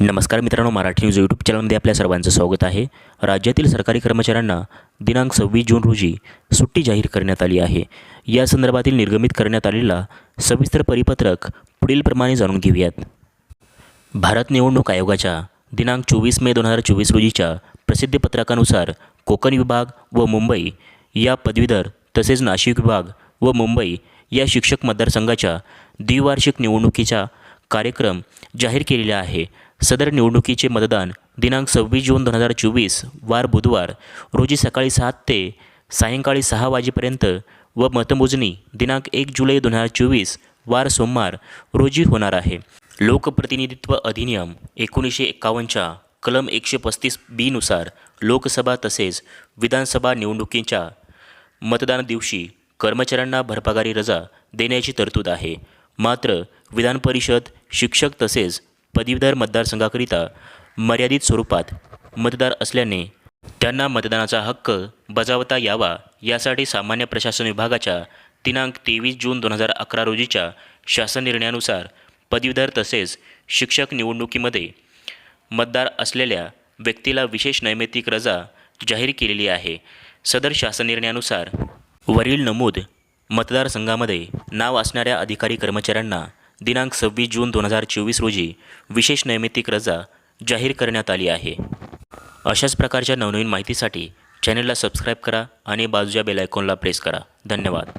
नमस्कार मित्रांनो Marathi news YouTube चॅनलमध्ये आपल्या सर्वांचं स्वागत आहे. राज्यातील सरकारी कर्मचाऱ्यांना दिनांक सव्वीस जून रोजी सुट्टी जाहीर करण्यात आली आहे. या संदर्भातील निर्गमित करण्यात आलेला सविस्तर परिपत्रक पुढीलप्रमाणे जाणून घेऊयात. भारत निवडणूक आयोगाच्या दिनांक चोवीस मे दोन हजार चोवीस रोजीच्या प्रसिद्धीपत्रकानुसार कोकण विभाग व मुंबई या पदवीधर तसेच नाशिक विभाग व मुंबई या शिक्षक मतदारसंघाच्या द्विवार्षिक निवडणुकीचा कार्यक्रम जाहीर केलेला आहे. सदर निवडणुकीचे मतदान दिनांक सव्वीस जून दोन हजार चोवीस वार बुधवार रोजी सकाळी सात ते सायंकाळी सहा वाजेपर्यंत व मतमोजणी दिनांक एक जुलै दोन हजार चोवीस वार सोमवार रोजी होणार आहे. लोकप्रतिनिधित्व अधिनियम एकोणीसशे एक्कावन्नच्या कलम एकशे पस्तीस बीनुसार लोकसभा तसेच विधानसभा निवडणुकीच्या मतदान दिवशी कर्मचाऱ्यांना भरपागारी रजा देण्याची तरतूद आहे. मात्र विधान परिषद शिक्षक तसेच पदवीधर मतदारसंघाकरिता मर्यादित स्वरूपात मतदार असल्याने त्यांना मतदानाचा हक्क बजावता यावा यासाठी सामान्य प्रशासन विभागाच्या दिनांक तेवीस जून दोन हजार अकरा रोजीच्या शासन निर्णयानुसार पदवीधर तसेच शिक्षक निवडणुकीमध्ये मतदार असलेल्या व्यक्तीला विशेष नैमित्तिक रजा जाहीर केलेली आहे. सदर शासन निर्णयानुसार वरील नमूद मतदारसंघामध्ये नाव असणाऱ्या अधिकारी कर्मचाऱ्यांना दिनांक सव्वीस जून दोन हजार चोवीस रोजी विशेष नैमित्तिक रजा जाहीर करण्यात आली आहे. अशाच प्रकारच्या नवनवीन माहितीसाठी चॅनलला सबस्क्राईब करा आणि बाजूच्या बेल आयकॉनला प्रेस करा. धन्यवाद.